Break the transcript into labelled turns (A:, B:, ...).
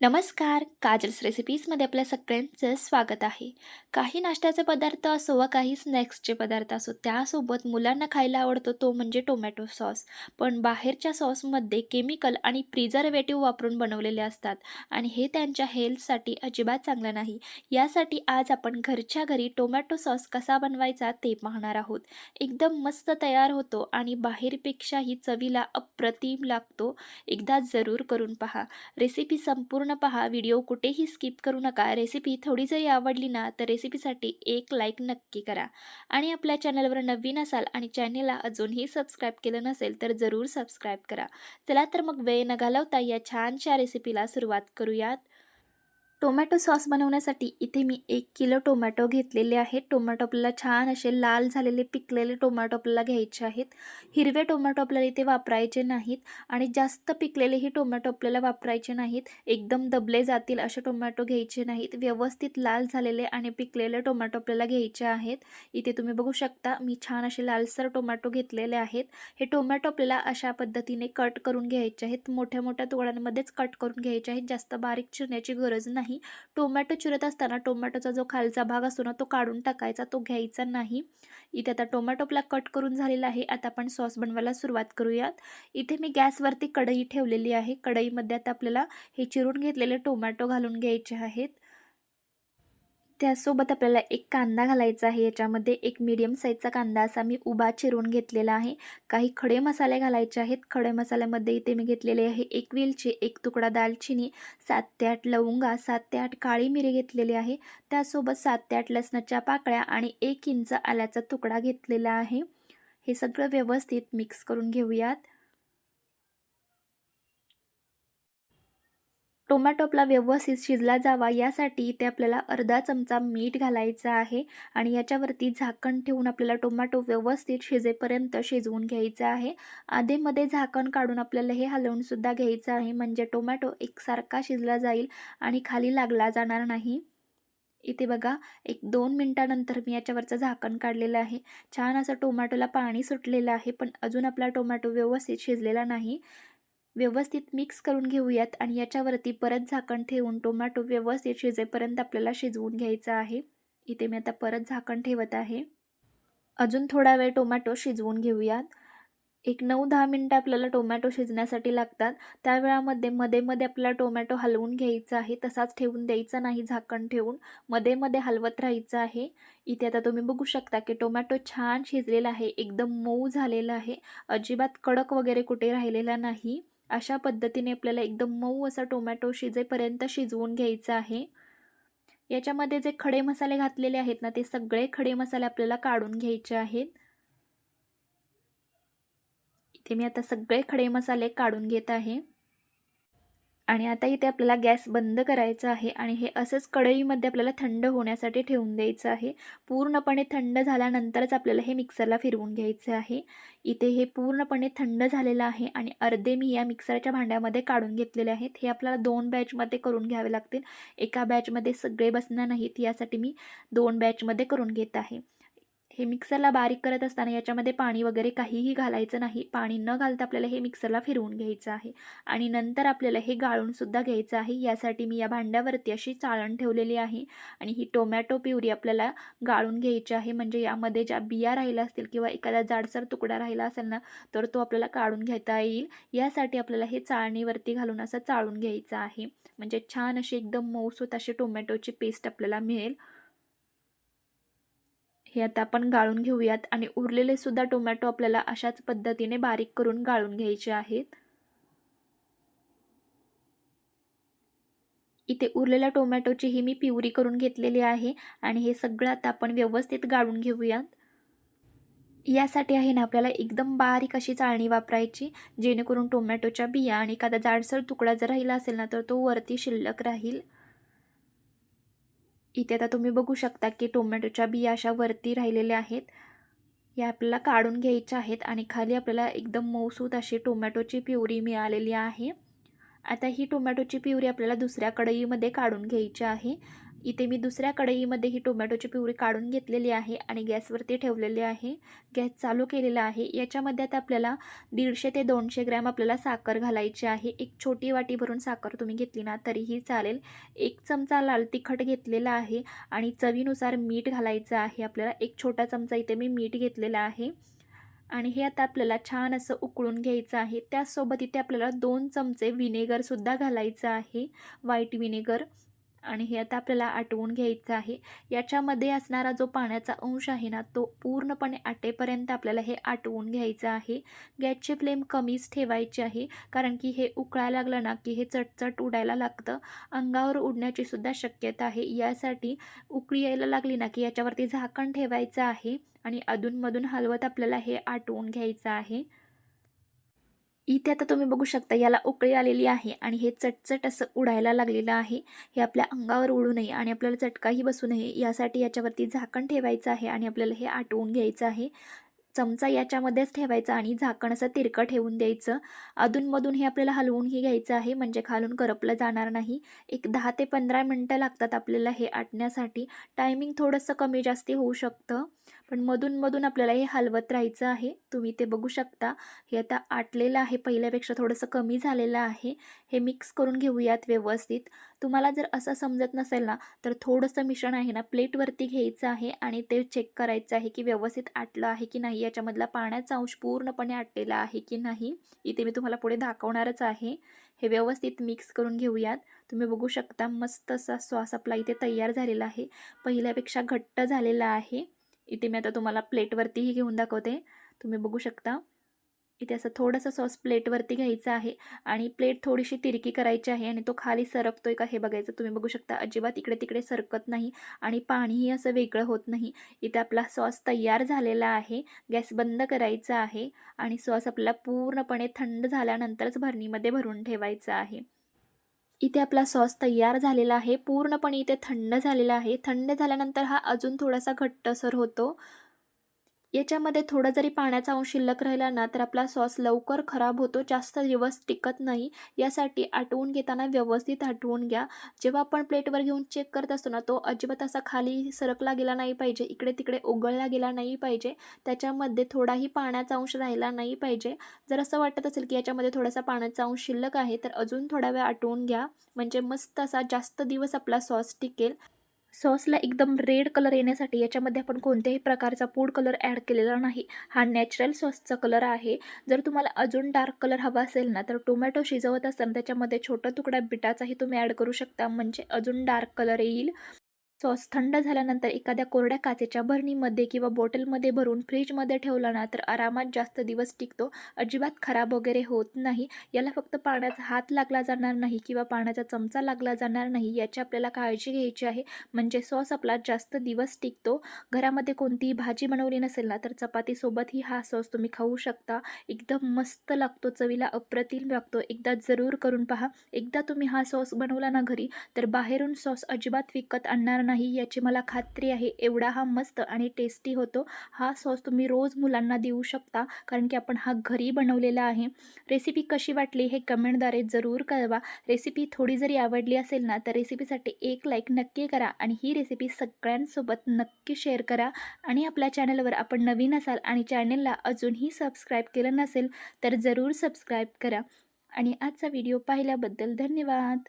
A: नमस्कार काजल्स रेसिपीजमध्ये आपल्या सगळ्यांचं स्वागत आहे. काही नाश्त्याचे पदार्थ असो व काही स्नॅक्सचे पदार्थ असो त्यासोबत मुलांना खायला आवडतो तो म्हणजे टोमॅटो सॉस पण बाहेरच्या सॉसमध्ये केमिकल आणि प्रिझर्वेटिव्ह वापरून बनवलेले असतात आणि हे त्यांच्या हेल्थसाठी अजिबात चांगलं नाही. यासाठी आज आपण घरच्या घरी टोमॅटो सॉस कसा बनवायचा ते पाहणार आहोत. एकदम मस्त तयार होतो आणि बाहेरपेक्षाही चवीला अप्रतिम लागतो. एकदा जरूर करून पहा. रेसिपी संपूर्ण पहा. व्हिडिओ कुठेही स्किप करू नका. रेसिपी थोडी जरी आवडली ना तर रेसिपीसाठी एक लाईक नक्की करा. आणि आपल्या चॅनलवर नवीन असाल आणि चॅनेलला अजूनही सबस्क्राईब केलं नसेल तर जरूर सबस्क्राईब करा. चला तर मग वेळ न घालवता या छानशा रेसिपीला सुरुवात करूयात. टोमॅटो सॉस बनवण्यासाठी इथे मी एक किलो टोमॅटो घेतलेले आहेत. टोमॅटो आपल्याला छान असे लाल झालेले पिकलेले टोमॅटो आपल्याला घ्यायचे आहेत. हिरवे टोमॅटो आपल्याला इथे वापरायचे नाहीत आणि जास्त पिकलेलेही टोमॅटो आपल्याला वापरायचे नाहीत. एकदम दबले जातील असे टोमॅटो घ्यायचे नाहीत. व्यवस्थित लाल झालेले आणि पिकलेले टोमॅटो आपल्याला घ्यायचे आहेत. इथे तुम्ही बघू शकता मी छान असे लालसर टोमॅटो घेतलेले आहेत. हे टोमॅटो आपल्याला अशा पद्धतीने कट करून घ्यायचे आहेत. मोठ्या मोठ्या तुकड्यांमध्येच कट करून घ्यायचे आहेत. जास्त बारीक चिरण्याची गरज नाही. टोमॅटो चिरत असताना टोमॅटोचा जो खालचा भाग असतो ना तो काढून टाकायचा तो घ्यायचा नाही. इथे आता टोमॅटो आपला कट करून झालेला आहे. आता आपण सॉस बनवायला सुरुवात करूयात. इथे मी गॅसवरती कढई ठेवलेली आहे. कढईमध्ये आता आपल्याला हे चिरून घेतलेले टोमॅटो घालून घ्यायचे आहेत. त्यासोबत आपल्याला एक कांदा घालायचा आहे. याच्यामध्ये एक मीडियम साईजचा कांदा असा मी उभा चिरून घेतलेला आहे. काही खडे मसाले घालायचे आहेत. खडे मसाल्यामध्ये इथे मी घेतलेले आहे एक वेलची एक तुकडा दालचिनी सात ते आठ लवंगा सात ते आठ काळी मिरी घेतलेली आहे. त्यासोबत सात ते आठ लसणाच्या पाकळ्या आणि एक इंच आल्याचा तुकडा घेतलेला आहे. हे सगळं व्यवस्थित मिक्स करून घेऊयात. टोमॅटो आपला व्यवस्थित शिजला जावा यासाठी इथे आपल्याला अर्धा चमचा मीठ घालायचं आहे आणि याच्यावरती झाकण ठेवून आपल्याला टोमॅटो व्यवस्थित शिजेपर्यंत शिजवून घ्यायचं आहे. आधेमध्ये झाकण काढून आपल्याला हे हलवूनसुद्धा घ्यायचं आहे म्हणजे टोमॅटो एकसारखा शिजला जाईल आणि खाली लागला जाणार नाही. इथे बघा एक दोन मिनटानंतर मी याच्यावरचं झाकण काढलेलं आहे. छान असं टोमॅटोला पाणी सुटलेलं आहे पण अजून आपला टोमॅटो व्यवस्थित शिजलेला नाही. व्यवस्थित मिक्स करून घेऊयात आणि याच्यावरती परत झाकण ठेवून टोमॅटो व्यवस्थित शिजेपर्यंत आपल्याला शिजवून घ्यायचं आहे. इथे मी आता परत झाकण ठेवत आहे. अजून थोडा वेळ टोमॅटो शिजवून घेऊयात. एक नऊ दहा मिनटं आपल्याला टोमॅटो शिजण्यासाठी लागतात. त्या वेळामध्ये मध्ये मध्ये आपल्याला टोमॅटो हलवून घ्यायचा आहे. तसाच ठेवून द्यायचा नाही झाकण ठेवून. मध्ये मध्ये हलवत राहायचं आहे. इथे आता तुम्ही बघू शकता की टोमॅटो छान शिजलेला आहे. एकदम मऊ झालेला आहे. अजिबात कडक वगैरे कुठे राहिलेला नाही. अशा पद्धतीने आपल्याला एकदम मऊ असा टोमॅटो शिजेपर्यंत शिजवून घ्यायचा आहे. याच्यामध्ये जे खडे मसाले घातलेले आहेत ना ते सगळे खडे मसाले आपल्याला काढून घ्यायचे आहेत. इथे मी आता सगळे खडे मसाले काढून घेत आहे. आणि आता इथे आपल्याला गॅस बंद करायचा आहे आणि हे असंच कढईमध्ये आपल्याला थंड होण्यासाठी ठेवून द्यायचं आहे. पूर्णपणे थंड झाल्यानंतरच आपल्याला हे मिक्सरला फिरवून घ्यायचं आहे. इथे हे पूर्णपणे थंड झालेलं आहे आणि अर्धे मी या मिक्सरच्या भांड्यामध्ये काढून घेतलेले आहेत. हे आपल्याला दोन बॅचमध्ये करून घ्यावे लागतील. एका बॅचमध्ये सगळे बसणार नाहीत यासाठी मी दोन बॅचमध्ये करून घेत आहे. हे मिक्सरला बारीक करत असताना याच्यामध्ये पाणी वगैरे काहीही घालायचं नाही. पाणी न घालता आपल्याला हे मिक्सरला फिरवून घ्यायचं आहे. आणि नंतर आपल्याला हे गाळूनसुद्धा घ्यायचं आहे. यासाठी मी या भांड्यावरती अशी चाळण ठेवलेली आहे. आणि ही टोमॅटो प्युरी आपल्याला गाळून घ्यायची आहे. म्हणजे यामध्ये ज्या बिया राहिल्या असतील किंवा एखादा जाडसर तुकडा राहिला असेल ना तर तो आपल्याला काढून घेता येईल. यासाठी आपल्याला हे चाळणीवरती घालून असं चाळून घ्यायचं आहे. म्हणजे छान अशी एकदम मऊसूत अशी टोमॅटोची पेस्ट आपल्याला मिळेल. हे आता आपण गाळून घेऊयात आणि उरलेले सुद्धा टोमॅटो आपल्याला अशाच पद्धतीने बारीक करून गाळून घ्यायचे आहेत. इथे उरलेल्या टोमॅटोची ही मी पिवरी करून घेतलेली आहे आणि हे सगळं आता आपण व्यवस्थित गाळून घेऊयात. यासाठी आहे ना आपल्याला एकदम बारीक अशी चाळणी वापरायची जेणेकरून टोमॅटोच्या बिया आणि एखादा जाडसर तुकडा जर राहिला असेल ना तर तो वरती शिल्लक राहील. इथे आता तुम्ही बघू शकता की टोमॅटोच्या बिया अशा वरती राहिलेल्या आहेत. या आपल्याला काढून घ्यायच्या आहेत आणि खाली आपल्याला एकदम मऊसूत अशी टोमॅटोची प्युरी मिळालेली आहे. आता ही टोमॅटोची प्युरी आपल्याला दुसऱ्या कढईमध्ये काढून घ्यायची आहे. इथे मी दुसऱ्या कढईमध्ये ही टोमॅटोची प्युरी काढून घेतलेली आहे आणि गॅसवरती ठेवलेली आहे. गॅस चालू केलेला आहे. याच्यामध्ये आता आपल्याला दीडशे ते दोनशे ग्रॅम आपल्याला साखर घालायची आहे. एक छोटी वाटी भरून साखर तुम्ही घेतली ना तरीही चालेल. एक चमचा लाल तिखट घेतलेला आहे आणि चवीनुसार मीठ घालायचं आहे. आपल्याला एक छोटा चमचा इथे मी मीठ घेतलेला आहे. आणि हे आता आपल्याला छान असं उकळून घ्यायचं आहे. त्याचसोबत इथे आपल्याला दोन चमचे विनेगरसुद्धा घालायचं आहे. व्हाईट विनेगर आणि हे आता आपल्याला आटवून घ्यायचं आहे. याच्यामध्ये असणारा जो पाण्याचा अंश आहे ना तो पूर्णपणे आटेपर्यंत आपल्याला हे आटवून घ्यायचं आहे. गॅसची फ्लेम कमीच ठेवायची आहे कारण की हे उकळायला लागलं ना की हे चटचट उडायला लागतं. अंगावर उडण्याची सुद्धा शक्यता आहे. यासाठी उकळी यायला लागली ना की याच्यावरती झाकण ठेवायचं आहे आणि अधूनमधून हलवत आपल्याला हे आटवून घ्यायचं आहे. इथे आता तुम्ही बघू शकता याला उकळी आलेली आहे आणि हे चटचट असं उडायला लागलेलं आहे. हे आपल्या अंगावर उडू नये आणि आपल्याला चटकाही बसू नये. यासाठी याच्यावरती झाकण ठेवायचं आहे आणि आपल्याला हे आटवून घ्यायचं आहे. चमचा याच्यामध्येच ठेवायचा आणि झाकण असं तिरकं ठेवून द्यायचं. अधूनमधून हे आपल्याला हलवूनही घ्यायचं आहे म्हणजे खालून करपलं जाणार नाही. एक दहा ते पंधरा मिनटं लागतात आपल्याला हे आटण्यासाठी. टायमिंग थोडंसं कमी जास्ती होऊ शकतं. पण मधून मधून आपल्याला हे हलवत राहायचं आहे. तुम्ही ते बघू शकता. हे आता आटलेलं आहे. पहिल्यापेक्षा थोडंसं कमी झालेलं आहे. हे मिक्स करून घेऊयात व्यवस्थित. तुम्हाला जर असं समजत नसेल ना तर थोडंसं मिश्रण आहे ना प्लेटवरती घ्यायचं आहे आणि ते चेक करायचं आहे की व्यवस्थित आटलं आहे की नाही. याच्यामधला पाण्याचा अंश पूर्णपणे आटलेला आहे की नाही इथे मी तुम्हाला पुढे दाखवणारच आहे. हे व्यवस्थित मिक्स करून घेऊयात. तुम्ही बघू शकता मस्त असा सॉस आपला इथे तयार झालेला आहे. पहिल्यापेक्षा घट्ट झालेला आहे. इथे मी आता तुम्हाला प्लेटवरतीही घेऊन दाखवते. तुम्ही बघू शकता. इथे असं थोडंसं सॉस प्लेटवरती घ्यायचा आहे आणि प्लेट थोडीशी तिरकी करायची आहे आणि तो खाली सरकतोय का हे बघायचं. तुम्ही बघू शकता अजिबात इकडे तिकडे सरकत नाही आणि पाणीही असं वेगळं होत नाही. इथे आपला सॉस तयार झालेला आहे. गॅस बंद करायचा आहे आणि सॉस आपला पूर्णपणे थंड झाल्यानंतरच भरणीमध्ये भरून ठेवायचा आहे. इथे आपला सॉस तयार झालेला आहे. पूर्णपणे इथे थंड झालेला आहे. थंड झाल्यानंतर हा अजून थोडासा घट्टसर होतो. याच्यामध्ये थोडा जरी पाण्याचा अंश शिल्लक राहिला ना तर आपला सॉस लवकर खराब होतो जास्त दिवस टिकत नाही. यासाठी आटवून घेताना व्यवस्थित आटवून घ्या. जेव्हा आपण प्लेटवर घेऊन चेक करत असतो ना तो अजिबात असा खाली सरकला गेला नाही पाहिजे इकडे तिकडे ओघळला गेला नाही पाहिजे त्याच्यामध्ये थोडाही पाण्याचा अंश राहिला नाही पाहिजे. जर असं वाटत असेल की याच्यामध्ये थोडासा पाण्याचा अंश शिल्लक आहे तर अजून थोडा वेळ आटवून घ्या. म्हणजे मस्त असा जास्त दिवस आपला सॉस टिकेल. सॉसला एकदम रेड कलर येण्यासाठी याच्यामध्ये आपण कोणत्याही प्रकारचा फूड कलर ॲड केलेला नाही. हा नॅचरल सॉसचा कलर आहे. जर तुम्हाला अजून डार्क कलर हवा असेल ना तर टोमॅटो शिजवत असताना त्याच्यामध्ये छोटा तुकडा बिटाचाही तुम्ही ॲड करू शकता. म्हणजे अजून डार्क कलर येईल. सॉस थंड झाल्यानंतर एखाद्या कोरड्या काचेच्या भरणीमध्ये किंवा बॉटलमध्ये भरून फ्रीजमध्ये ठेवला ना तर आरामात जास्त दिवस टिकतो. अजिबात खराब वगैरे होत नाही. याला फक्त पाण्याचा हात लागला जाणार नाही किंवा पाण्याचा चमचा लागला जाणार नाही याची आपल्याला काळजी घ्यायची आहे. म्हणजे सॉस आपला जास्त दिवस टिकतो. घरामध्ये कोणतीही भाजी बनवली नसेल ना तर चपातीसोबतही हा सॉस तुम्ही खाऊ शकता. एकदम मस्त लागतो चवीला अप्रतिम लागतो. एकदा जरूर करून पहा. एकदा तुम्ही हा सॉस बनवला ना घरी तर बाहेरून सॉस अजिबात विकत आणणार नाही याची मला खात्री आहे. एवढा हा मस्त आणि टेस्टी होतो. हा सॉस तुम्ही रोज मुलांना देऊ शकता. कारण की आपण हा घरी बनवलेला आहे. रेसिपी कशी वाटली हे कमेंटद्वारे जरूर कळवा. रेसिपी थोडी जरी आवडली असेल ना तर रेसिपीसाठी एक लाईक नक्की करा आणि ही रेसिपी सगळ्यांसोबत नक्की शेअर करा. आणि आपल्या चॅनलवर आपण नवीन असाल आणि चॅनलला अजूनही सबस्क्राईब केलं नसेल तर जरूर सबस्क्राईब करा. आणि आजचा व्हिडिओ पाहिल्याबद्दल धन्यवाद.